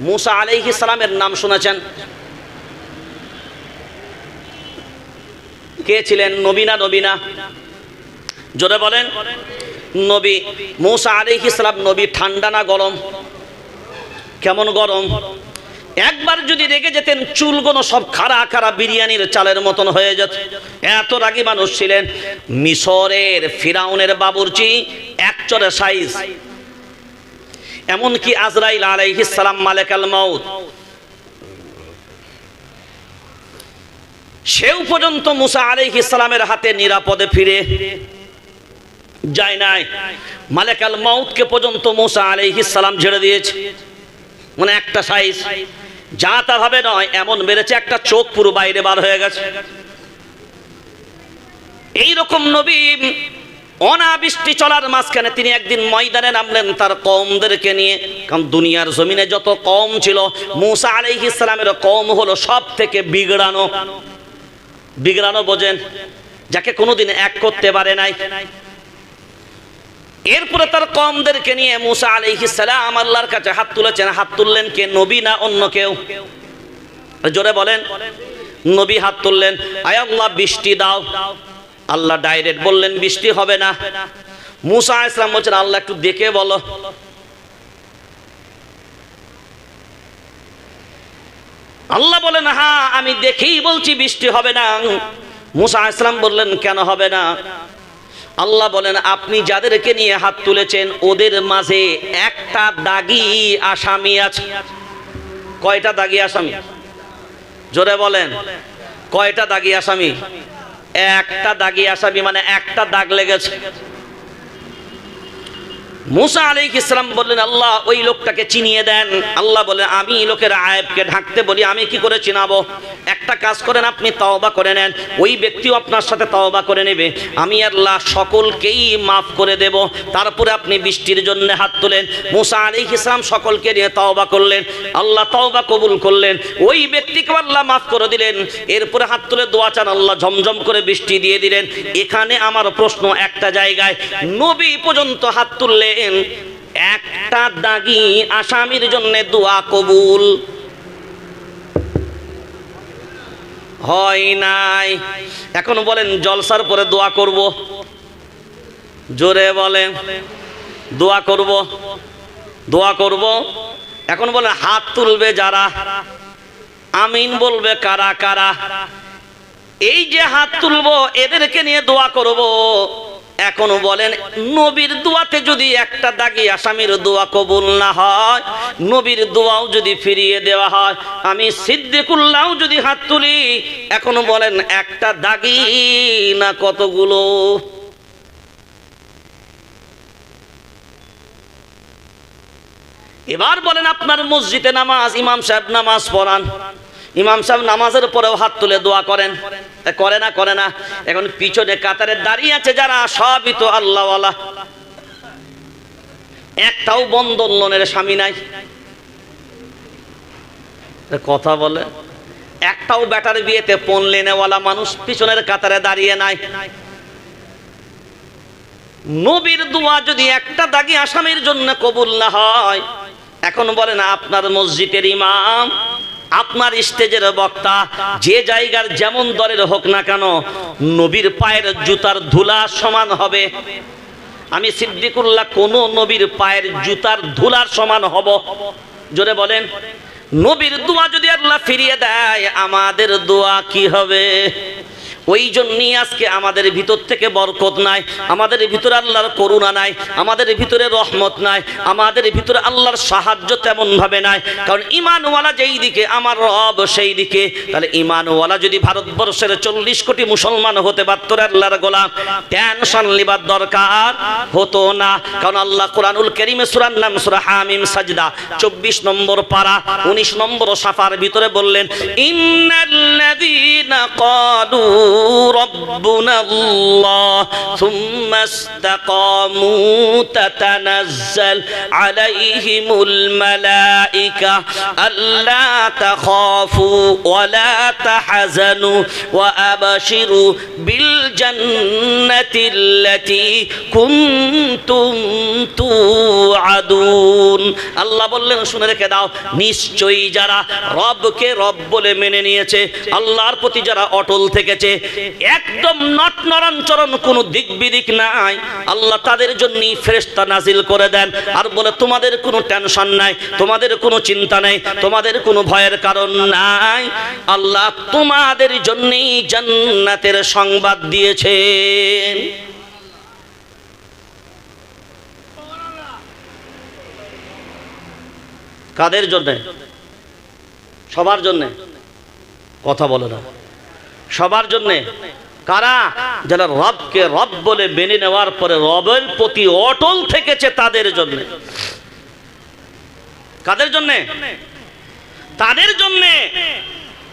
মুসা আলাইহিস সালামের নাম শুনেছেন। কে ছিলেন? নবীনা নবীনা জোরে বলেন। নবী, মৌসা আলাইহিস সালাম, নবী ঠান্ডা না গরম? কেমন গরম? একবার যদি রেগে যেতেন, চুলগুলো সব খাড়া খাড়া বিরিয়ানির চালের মতন হয়ে যেত। এত রাগী মানুষ ছিলেন। মিশরের ফিরাউনের বাবুরচি একচরে সাইজ এমনকি আজরাইল আলাইহিস সালাম মালেক আল মাউত। সেও পর্যন্ত মুসা আলাইহিস সালামের হাতে নিরাপদে ফিরে যায় নাই। মালেক আল মাউতকে পর্যন্ত মুসা আলাইহিস ঝেড়ে দিয়েছে। মানে একটা সাইজ। যা তা ভাবে নয়, এমন মেরেছে, একটা চোখ পুরো বাইরে বার হয়ে গেছে। এই রকম নবী অনাবৃষ্টি চলার মাঝখানে তিনি একদিন ময়দানে নামলেন তার কমদেরকে নিয়ে। কারণ দুনিয়ার জমিনে যত কম ছিল, মুসা আলাইহিস ইসলামের কম হলো সব থেকে বিগড়ানো। বিগড়ানো বোঝেন, যাকে কোনোদিন এক করতে পারে নাই। এরপরে তার কমদেরকে নিয়ে মুসা আলাইহিস সালাম আল্লাহর কাছে হাত তুলেছেন। হাত তুললেন কে? নবী না অন্য কেউ? জোরে বলেন। নবী হাত তুললেন। আয় আল্লাহ, বৃষ্টি দাও। আল্লাহ ডাইরেক্ট বললেন, বৃষ্টি হবে না। মুসা ইসলাম বলছেন, আল্লাহ একটু দেখে বলো। আল্লাহ বলেন, হা, আমি দেখেই বলছি বৃষ্টি হবে না। মুসা ইসলাম বললেন, কেন হবে না? আল্লাহ বলেন, আপনি যাদেরকে নিয়ে হাত তুলেছেন, ওদের মাঝে একটা দাগি আসামি আছে। কয়টা দাগি আসামি? জোরে বলেন। কয়টা দাগি আসামি? একটা দাগি আসামি মানে একটা দাগ লেগেছে। মুসা আলাইহিস ইসলাম বললেন, আল্লাহ, ওই লোকটাকে চিনিয়ে দেন। আল্লাহ বলেন আমি লোকের আয়েবকে ঢাকতে বলি, আমি কি করে চিনাবো? একটা কাজ করেন আপনি, তওবা করে নেন। ওই ব্যক্তিও আপনার সাথে তওবা করে নেবে। আমি আল্লাহ সকলকেই মাফ করে দেব। তারপরে আপনি বৃষ্টির জন্য হাত তোলেন। মুসা আলাইহিস ইসলাম সকলকে নিয়ে তওবা করলেন। আল্লাহ তওবা কবুল করলেন। ওই ব্যক্তিকে আল্লাহ মাফ করে দিলেন। এরপরে হাত তুলে দোয়া চান, আল্লাহ ঝমঝম করে বৃষ্টি দিয়ে দিলেন। এখানে আমার প্রশ্ন একটা জায়গায়, নবী পর্যন্ত হাত তুললেন একটা দাগি আসামির জন্য দোয়া কবুল। হয় নাই। এখন বলেন, জলসার পরে দোয়া করব। জোরে বলেন, দোয়া করব দোয়া করব। এখন বলেন, হাত তুলবে যারা, আমিন বলবে কারা কারা। এই যে হাত তুলবো, এদেরকে নিয়ে দোয়া করব। এখন বলেন, নবীর দোয়াতে যদি একটা দাগি আসামির দোয়া কবুল না হয়, নবীর দোয়াও যদি ফিরিয়ে দেওয়া হয়, আমি সিদ্দিকুল্লাহও যদি হাত তুলি, এখনও বলেন একটা দাগি না কতগুলো? এবার বলেন আপনার মসজিদে নামাজ, ইমাম সাহেব নামাজ পড়ান। ইমাম সাহেব নামাজের পরেও হাত তুলে দোয়া করেন। করে না করে না। এখন পিছনে কাতারে দাঁড়িয়ে আছে যারা, সবই তো আল্লাহওয়ালা। একটাও বন্ধন লোনের স্বামী নাই। কথা বলে, একটাও ব্যাটার বিয়েতে পণ লেনেওয়ালা মানুষ পিছনের কাতারে দাঁড়িয়ে নাই। নবীর দোয়া যদি একটা দাগি আসামির জন্য কবুল না হয়, এখন বলেন আপনার মসজিদের ইমাম আপনার স্টেজের বক্তা, যে জায়গার যেমন দরের হোক না কেন, নবীর পায়ের জুতার ধুলা সমান হবে। আমি সিদ্দিকুল্লাহ কোন নবীর পায়ের জুতার ধুলার সমান হব? জোরে বলেন। নবীর দোয়া যদি আল্লাহ ফিরিয়ে দেয়, আমাদের দোয়া কি হবে? ওই জন্যই আজকে আমাদের ভিতর থেকে বরকত নাই, আমাদের ভিতরে আল্লাহর করুণা নাই, আমাদের ভিতরে রহমত নাই, আমাদের ভিতরে আল্লাহর সাহায্য তেমন ভাবে নাই। কারণ ইমানওয়ালা যেই দিকে, আমার রব সেই দিকে। তাহলে ইমানওয়ালা যদি ভারতবর্ষের চল্লিশ কোটি মুসলমান হতে পারত আল্লাহর গোলাম, টেনশন লিবার দরকার হতো না। কারণ আল্লাহ কোরআনুল করিমে সুরার নাম সুরা হামিম সাজদা, চব্বিশ নম্বর পারা, উনিশ নম্বর সাফার ভিতরে বললেন, ইন্নাল্লাযীনা ক্বালু ربنا الله ثم استقاموا تتنزل عليهم الملائكة ألا تخافوا ولا تحزنوا وأبشروا بالجنة التي كنتم توعدون الله বললেন শুনে রেখে দাও নিশ্চয়ই যারা রবকে রব বলে মেনে নিয়েছে আল্লাহর প্রতি যারা অটল থেকেছে একদম নট নরঞ্চরণ কোনো দিক বিদিক নাই। আল্লাহ তাদের জন্য ফেরেশতা নাজিল করে দেন। আর বলে, তোমাদের কোনো টেনশন নাই, তোমাদের কোনো চিন্তা নেই, তোমাদের কোনো ভয়ের কারণ নাই। আল্লাহ তোমাদের জন্যই জান্নাতের সংবাদ দিয়েছেন। কাদের জন্যে? সবার জন্যে? কথা বলে না। সবার জন্যে। কারা? যারা রবকে রব বলে মেনে নেওয়ার পরে রবের প্রতি অটল থেকেছে তাদের জন্যে। কাদের জন্যে? তাদের জন্যে।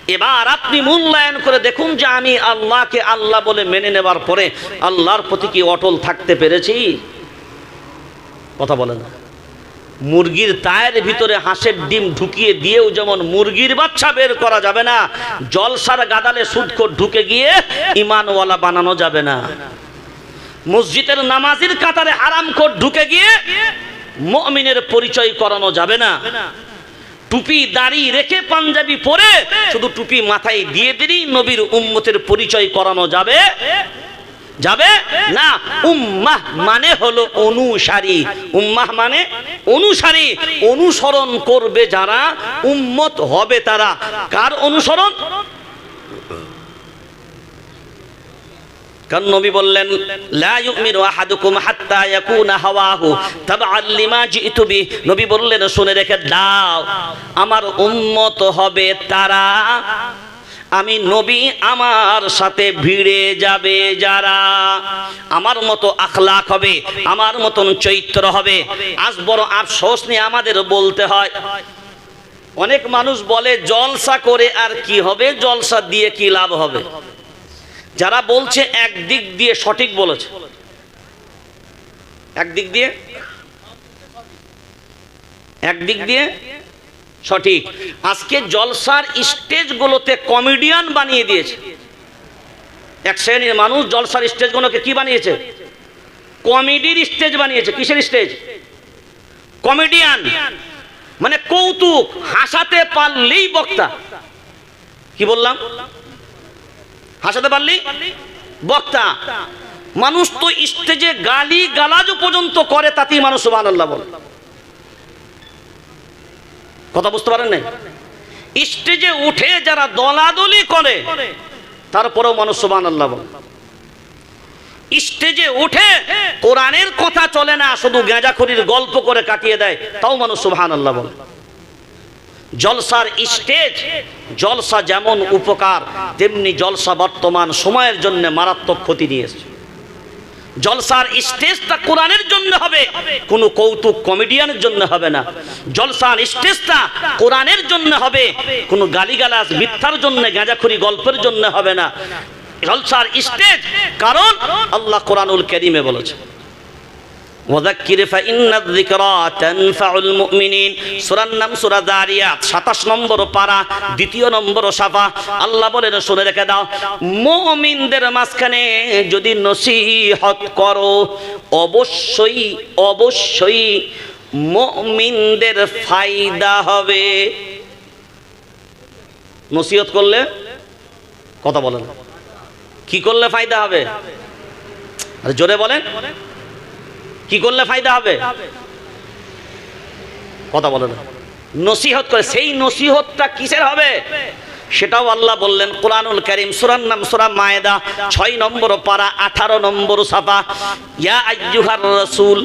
এবার আপনি মূল্যায়ন করে দেখুন যে আমি আল্লাহকে আল্লাহ বলে মেনে নেবার পরে আল্লাহর প্রতি কি অটল থাকতে পেরেছি? কথা বলে না মুরগির তায়ের ভিতরে হাঁসের ডিম ঢুকিয়ে দিয়েও যেমন মুরগির বাচ্চা বের করা যাবে না, জলসার গাদালে সুদকর ঢুকে গিয়ে ইমানওয়ালা বানানো যাবে না। মসজিদের নামাজির কাতারে আরাম কর ঢুকে গিয়ে মমিনের পরিচয় করানো যাবে না। টুপি, দাড়ি রেখে পাঞ্জাবি পরে শুধু টুপি মাথায় দিয়ে দিলেই নবীর উম্মতের পরিচয় করানো যাবে। যাবে? না, উম্মাহ মানে হলো অনুসারী। উম্মাহ মানে অনুসারী। অনুসরণ করবে যারা, উম্মত হবে তারা। কার অনুসরণ? কারণ নবী বললেন, লা ইউমিনু আহাদুকুম হাত্তা ইয়াকুনা হাওয়াহু তাবআল লিমা জিতু বি নবী বললেন, শুনে রেখে দাও। আমার উম্মত হবে তারা আমি নবী, আমার সাথে ভিড়ে যাবে যারা। আমার মতো আখলাক হবে, আমার মতন চৈত্র হবে। আজ বড় আফসোস নিয়ে আমাদের বলতে হয়। অনেক মানুষ বলে, জলসা করে আর কি হবে, জলসা দিয়ে কি লাভ হবে? যারা বলছে একদিক দিয়ে সঠিক বলেছে। একদিক দিয়ে? একদিক দিয়ে? সঠিক। আজকে জলসার স্টেজগুলোতে কমেডিয়ান বানিয়ে দিয়েছে। এক শ্রেণির মানুষ জলসার স্টেজগুলোকে কি বানিয়েছে? কমেডির স্টেজ বানিয়েছে। কিসের স্টেজ? কমেডিয়ান মানে কৌতুক। হাসাতে পারলেই বক্তা। কি বললাম? হাসাতে পারলি? বক্তা। মানুষ তো স্টেজে গালি গালাজও পর্যন্ত করে, তাতেই মানুষ সুবাহ আল্লাহ বলে। কথা বুঝতে পারেন নাই? স্টেজে উঠে যারা দলাদলি করে, তারপরেও মানুষ সুবাহ আল্লাহ স্টেজে উঠে কোরআনের কথা চলে না, শুধু গাঁজাখড়ির গল্প করে কাটিয়ে দেয়, তাও মানুষ সুবহান আল্লাহ বলে। জলসার স্টেজ, জলসা যেমন উপকার, তেমনি জলসা বর্তমান সময়ের জন্য মারাত্মক ক্ষতি নিয়ে এসেছে। জলসার স্টেজটা কোরআনের জন্য হবে, কোনো কৌতুক কমেডিয়ানের জন্য হবে না। জলসার স্টেজটা কোরআনের জন্য হবে, কোনো গালিগালাজ মিথ্যার জন্য, গাঁজাখুরি গল্পের জন্য হবে না। জলসার স্টেজ কারণ আল্লাহ কোরআনুল করিমে বলেছে ওয়াযাক্কির ফাইন্নায যিকরা তানফাউল মুমিনিন। সূরার নাম সূরা যারিয়াত 27 নম্বর পারা, দ্বিতীয় নম্বর সাফা। আল্লাহ বলেন, শুনে রেখে দাও, মুমিনদের মাঝখানে যদি নসিহত করো, অবশ্যই অবশ্যই মুমিনদের ফায়দা হবে। নসিহত করলে কথা বলেন কি করলে ফায়দা হবে? আরে জোরে বলেন। কি করলে ফায়দা হবে কথা বলে না নসিহত করে সেই নসিহতটা কিসের হবে সেটাও আল্লাহ বললেন কোরআনুল করিম সুরার নাম সুরা মায়েদা ছয় নম্বর পারা আঠারো নম্বর সাফা ইয়া আইয়ুহার রাসূল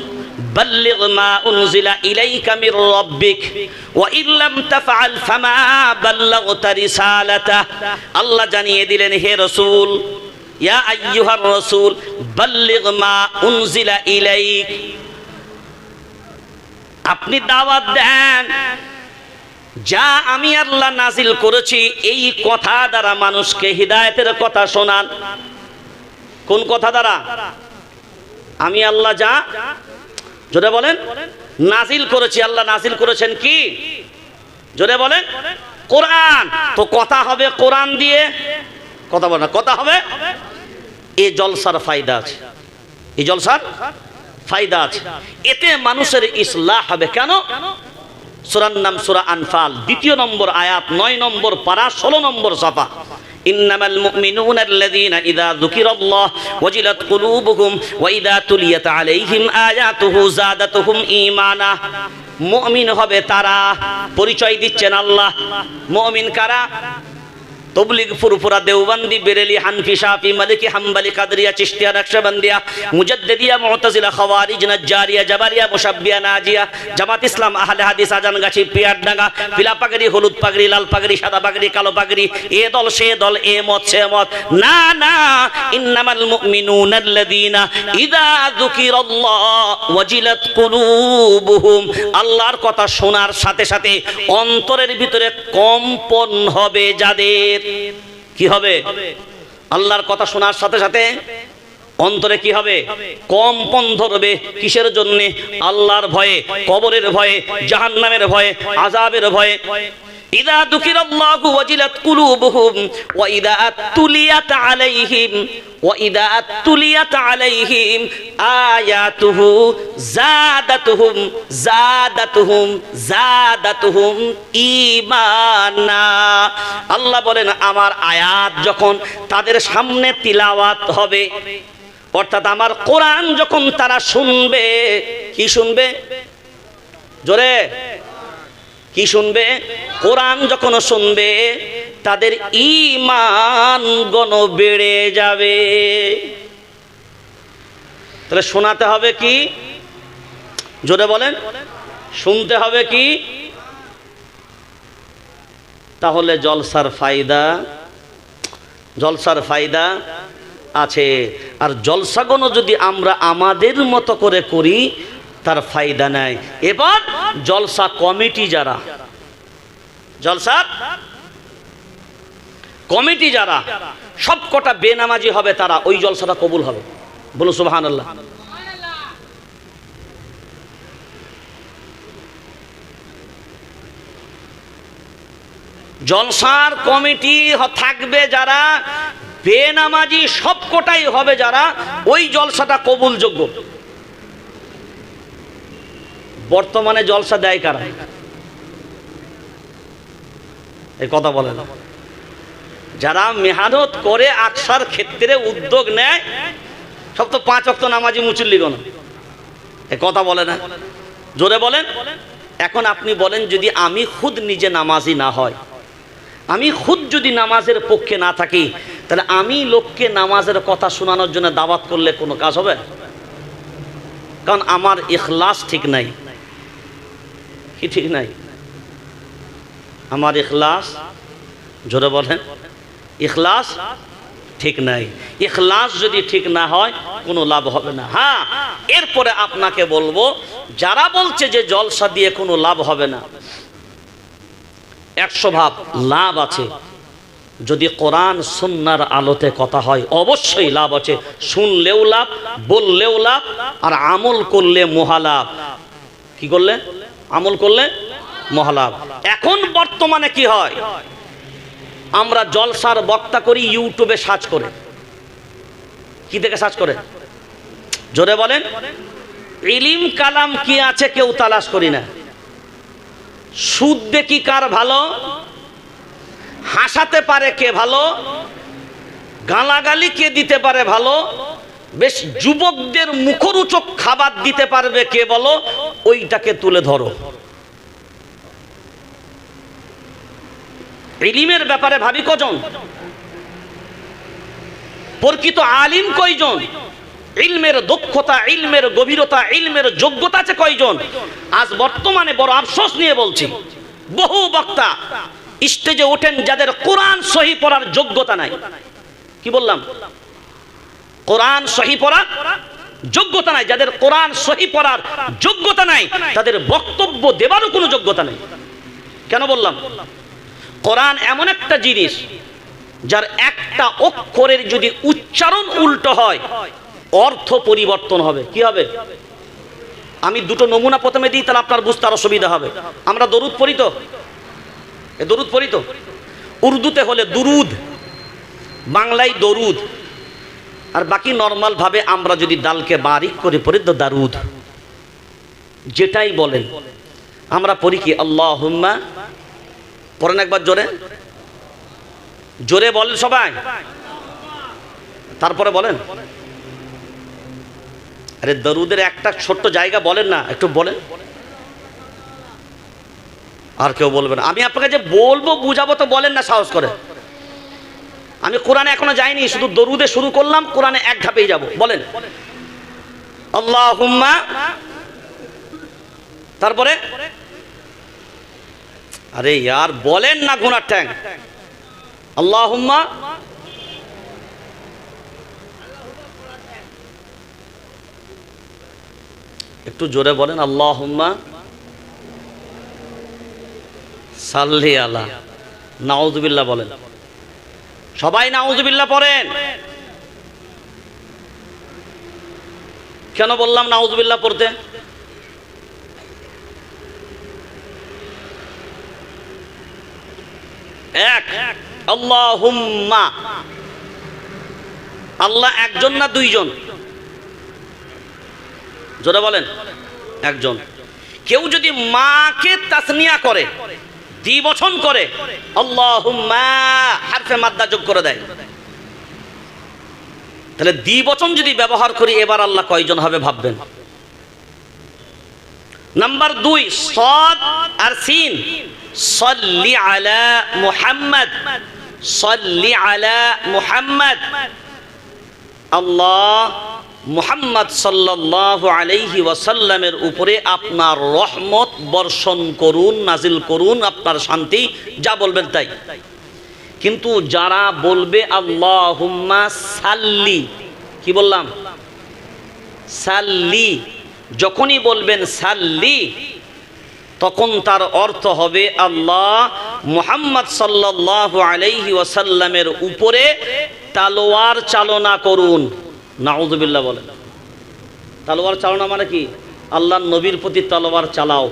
بلغ ما أنزل إليك من ربك وإن لم تفعل فما بلغت رسالته الله জানিয়ে দিলেন হে রাসূল মা আপনি দাওয়াত দেন। যা আমি আল্লাহ নাজিল করেছি, এই কথা দ্বারা মানুষকে হৃদায়তের কথা শোনান। কোন কথা দ্বারা? আমি আল্লাহ যা, জোরে বলেন, নাজিল করেছি, আল্লাহ নাজিল করেছেন কি? জোরে বলেন, কোরআন। তো কথা হবে কোরআন দিয়ে। কথা বলে না, কথা হবে এ জলসার ফায়দা আছে এই জলসার ফায়দা আছে এতে মানুষের ইসলাহ হবে কেন সুরার নাম সুরা আনফাল দ্বিতীয় নম্বর আয়াত নয় নম্বর পারা ষোলো নম্বর সাফা إنما المؤمنون الذين إذا ذكر الله وجلت قلوبهم وإذا تليت عليهم آياته زادتهم إيمانا মুমিন হবে তারা পরিচয় দিচ্ছেন আল্লাহ মুমিন কারা তবলিগ ফুরফুরা দেওবন্দি, বেরেলি, হানফি, শাফি, মালিকি, হাম্বালি, কাদরিয়া, চিশতিয়া, নকশবন্দিয়া, মুজাদ্দিদিয়া, মুতাজিলা, খাওয়ারিজ, নাজ্জারিয়া জাবারিয়া মুশাব্বিয়া, নাজিয়া, জামাত ইসলাম, আহলে হাদিস, আজানগাছি, পিয়ারডাঙ্গা পিলা পাগড়ি হলুদ পাগড়ি লাল পাগড়ি সাদা পাগড়ি কালো পাগড়ি এ দল, সে দল, এ মত, সে মত। না না, ইন্নামাল মুমিনুনা আল্লাযীনা ইযা যুকিরাল্লাহ ওয়াজিলাত কুলুবুহুম। আল্লাহর কথা শোনার সাথে সাথে অন্তরের ভিতরে কম্পন হবে যাদের কি হবে? আল্লাহর কথা শোনার সাথে সাথে অন্তরে কি হবে? কম্পন ধরবে কিসের জন্যে? আল্লাহর ভয়ে, কবরের ভয়ে, জাহান্নামের ভয়ে আজাবের ভয়ে ইদা দুকিরাল্লাহু ওয়াজিলাত কুলুবুহুম ওয়া ইদা তুলিয়াত আলাইহিম ওয়া ইদা তুলিয়াত আলাইহিম আয়াতুহু জাদাতুহুম জাদাতুহুম জাদাতুহুম ঈমানা। আল্লাহ বলেন, আমার আয়াত যখন তাদের সামনে তিলাওয়াত হবে, অর্থাৎ আমার কোরআন যখন তারা শুনবে, কি শুনবে? জোরে। কি শুনবে? কোরআন যখন শুনবে, তাদের ইমান গণ বেড়ে যাবে। তাহলে শোনাতে হবে কি? জোরে বলেন। শুনতে হবে কি? তাহলে জলসার ফায়দা জলসার ফায়দা আছে। আর জলসাগণ যদি আমরা আমাদের মতো করে করি তার ফায়দা নাই। এবার জলসা কমিটি যারা, জলসা, কমিটি যারা সব কটা বেনামাজি হবে তারা, ওই জলসাটা কবুল হবে। বলো সুবাহান আল্লাহ জলসার কমিটি থাকবে যারা, বেনামাজি সব কটাই হবে যারা, ওই জলসাটা কবুলযোগ্য। বর্তমানে জলসা দেয় কারা? এই কথা বলে না যারা মেহনত করে আকসার ক্ষেত্রে উদ্যোগ নেয়, সব তো পাঁচ অক্ত নামাজি মুচুল্লিগণ এ কথা বলে না। জোরে বলেন। এখন আপনি বলেন, যদি আমি খুদ নিজে নামাজি না হয়, আমি খুদ যদি নামাজের পক্ষে না থাকি, তাহলে আমি লোককে নামাজের কথা শোনানোর জন্য দাওয়াত করলে কোনো কাজ হবে? কারণ আমার ইখলাস ঠিক নাই। কি ঠিক নাই? আমার ইখলাস, জোরে বলেন, ইখলাস ঠিক নাই। ইখলাস যদি ঠিক না হয়, কোনো লাভ হবে না। হ্যাঁ এরপরে আপনাকে বলব, যারা বলছে যে জলসা দিয়ে কোনো লাভ হবে না, একশো ভাব লাভ আছে। যদি কোরআন সুন্নার আলোতে কথা হয়, অবশ্যই লাভ আছে। শুনলেও লাভ, বললেও লাভ, আর আমল করলে মহালাভ কি করলে? আমল করলে মহালাভ। এখন বর্তমানে কি হয়? আমরা জলসার বক্তা করি, ইউটিউবে সার্চ করে। কি দেখে সার্চ করে? জোরে বলেন। ইলিম, কালাম কি আছে কেউ তালাশ করি না। সুদ দেখি কার ভালো? হাসাতে পারে কে ভালো? গালাগালি কে দিতে পারে ভালো? বেশ যুবকদের মুখরোচক খাবার দিতে পারবে, কে বলো? ওইটাকে তুলে ধরো। ইলিমের ব্যাপারে ভাবি কজন? প্রকৃত আলিম কয়জন? ইলমের দক্ষতা, ইলমের গভীরতা, ইলমের যোগ্যতা আছে কয়জন? আজ বর্তমানে বড় আফসোস নিয়ে বলছি, বহু বক্তা স্টেজে ওঠেন যাদের কোরআন সহি পড়ার যোগ্যতা নাই। কি বললাম? কোরআন সহি পড়া যোগ্যতা নাই। যাদের কোরআন সহি পড়ার যোগ্যতা নাই, তাদের বক্তব্য দেবারও কোনো যোগ্যতা নেই। কেন বললাম? কোরআন এমন একটা জিনিস যার একটা অক্ষরের যদি উচ্চারণ উল্টো হয়, অর্থ পরিবর্তন হবে। কি হবে? আমি দুটো নমুনা প্রথমে দিই, তাহলে আপনার বুঝতে আরও সুবিধা হবে। আমরা দরুদ পড়ি তো? এ দরুদ পড়ি তো? উর্দুতে হলে দুরুদ, বাংলায় দরুদ। আর বাকি নর্মাল ভাবে আমরা যদি ডালকে বারিক করে পড়ি, তো দারুদ। যেটাই বলেন। আমরা পড়ি কি আল্লাহ হুম্মা পড়েন একবার জোরে। জোরে বলেন সবাই। তারপরে বলেন। আরে দরুদের একটা ছোট্ট জায়গা বলেন না, একটু বলেন। আর কেউ বলবে না। আমি আপনাকে যে বলব, বুঝাবো তো বলেন না সাহস করে। আমি কোরআনে এখনও যাইনি, শুধু দরুদে শুরু করলাম, কোরআনে এক ধাপেই যাব। বলেন। আল্লাহ হুম্মা তারপরে? আরে ইয়ার, বলেন না গুনার ট্যাং আল্লাহুম্মা একটু জোরে বলেন, আল্লাহুম্মা সাল্লি আলা। নাউজুবিল্লাহ বলেন। সবাই নাউজুবিল্লাহ পড়েন। কেন বললাম নাউজুবিল্লাহ পড়তে? এক, আল্লাহুম্মা। আল্লাহ একজন না দুইজন? জোরে বলেন। একজন। কেউ যদি মাকে তাসনিয়া করে দ্বিবচন করে, আল্লাহুম্মা হারফে মাদ্দা যোগ করে দেয়। তাহলে দ্বিবচন যদি ব্যবহার করি, এবার আল্লাহ কয়জন হবে ভাববেন? নাম্বার দুই, সদ আর সিন। সল্লি আলা মুহাম্মদ। সল্লি আলা মুহাম্মদ। আল্লাহ মুহাম্মদ সাল্লাল্লাহু আলাইহি ওয়াসাল্লামের উপরে আপনার রহমত বর্ষণ করুন, নাজিল করুন, আপনার শান্তি, যা বলবেন তাই। কিন্তু যারা বলবে আল্লাহুম্মা সাল্লি, কি বললাম? সাল্লি, যখনই বলবেন সাল্লি, তখন তার অর্থ হবে আল্লাহ মুহাম্মদ সাল্লাল্লাহু আলাইহি ওয়াসাল্লামের উপরে তালোয়ার চালনা করুন। নাউজুবিল্লাহ বলেন তালোয়ার চালনা মানে কি? আল্লাহ নবীর প্রতি তালোয়ার চালাও।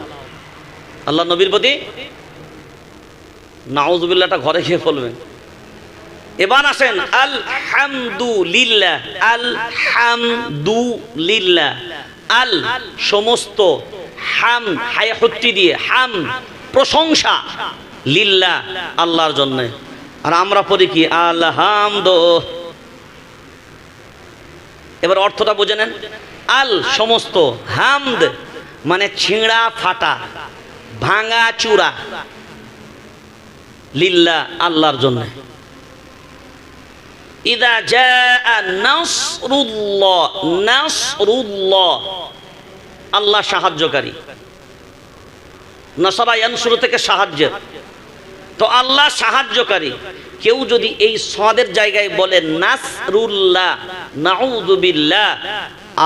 আল্লাহ নবীর প্রতি? নাউজুবিল্লাহটা ঘরে গিয়ে বলবেন। এবার আসেন আল হামদু লিল্লাহ আল হামদু লিল্লাহ আল সমস্ত হাম, হায় হত্তি দিয়ে, হাম, প্রশংসা লিল্লাহ, আল্লাহর জন্য। আর আমরা পড়ি কি? আলহামদ এবার অর্থটা বুঝে নেন। আল সমস্ত হামদ মানে ছিঁড়া ফাটা, ভাঙা চূড়া লিল্লা আল্লাহর জন্য। আল্লাহ সাহায্যকারী। নাসারা থেকে সাহায্যের। তো আল্লাহ সাহায্যকারী। কেউ যদি এই সদের জায়গায় বলে, নাসরুল্লাহ নাউদুবিল্লাহ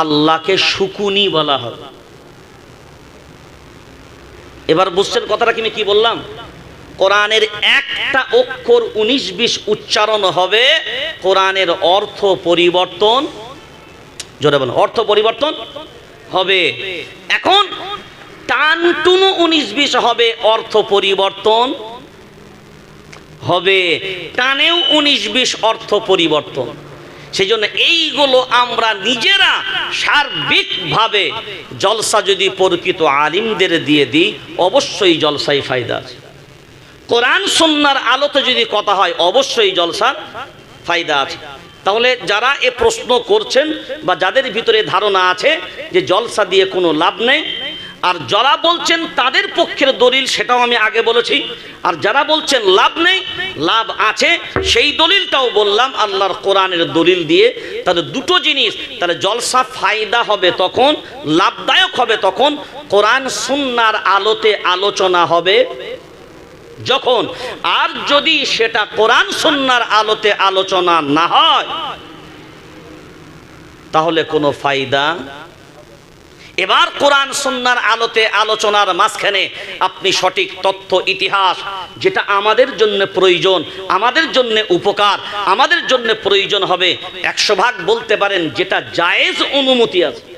আল্লাহকে শুকুনি বলা হবে। এবার বুঝছেন কথাটা কি আমি কি বললাম? কোরআনের একটা অক্ষর উনিশ বিশ উচ্চারণ হবে, কোরআনের অর্থ পরিবর্তন, জোরে বলুন, অর্থ পরিবর্তন হবে। এখন টানটুনু উনিশ বিশ হবে, অর্থ পরিবর্তন হবে। টানেও উনিশ বিশ অর্থ পরিবর্তন। সেই জন্য এইগুলো আমরা নিজেরা সার্বিকভাবে জলসা যদি প্রকৃত আলিমদের দিয়ে দিই, অবশ্যই জলসাই ফায়দা আছে। কোরআন সন্ন্যার আলোতে যদি কথা হয়, অবশ্যই জলসার ফায়দা আছে। তাহলে যারা এ প্রশ্ন করছেন বা যাদের ভিতরে ধারণা আছে যে জলসা দিয়ে কোনো লাভ নেই আর যারা বলছেন তাদের পক্ষের দলিল সেটাও আমি আগে বলেছি। আর যারা বলছেন লাভ নেই, লাভ আছে, সেই দলিলটাও বললাম আল্লাহর কোরআনের দলিল দিয়ে। তাহলে দুটো জিনিস, তাহলে জলসা ফায়দা হবে তখন, লাভদায়ক হবে তখন, কোরআন সুন্নার আলোতে আলোচনা হবে। যখন, আর যদি সেটা কোরআন সন্ন্যার আলোতে আলোচনা না হয়, তাহলে কোনো ফায়দা এবার কোরআন সন্ন্যার আলোতে আলোচনার মাঝখানে আপনি সঠিক তথ্য, ইতিহাস, যেটা আমাদের জন্য প্রয়োজন, আমাদের জন্য উপকার, আমাদের জন্য প্রয়োজন হবে, একশো ভাগ বলতে পারেন যেটা জায়েজ অনুমতি আছে।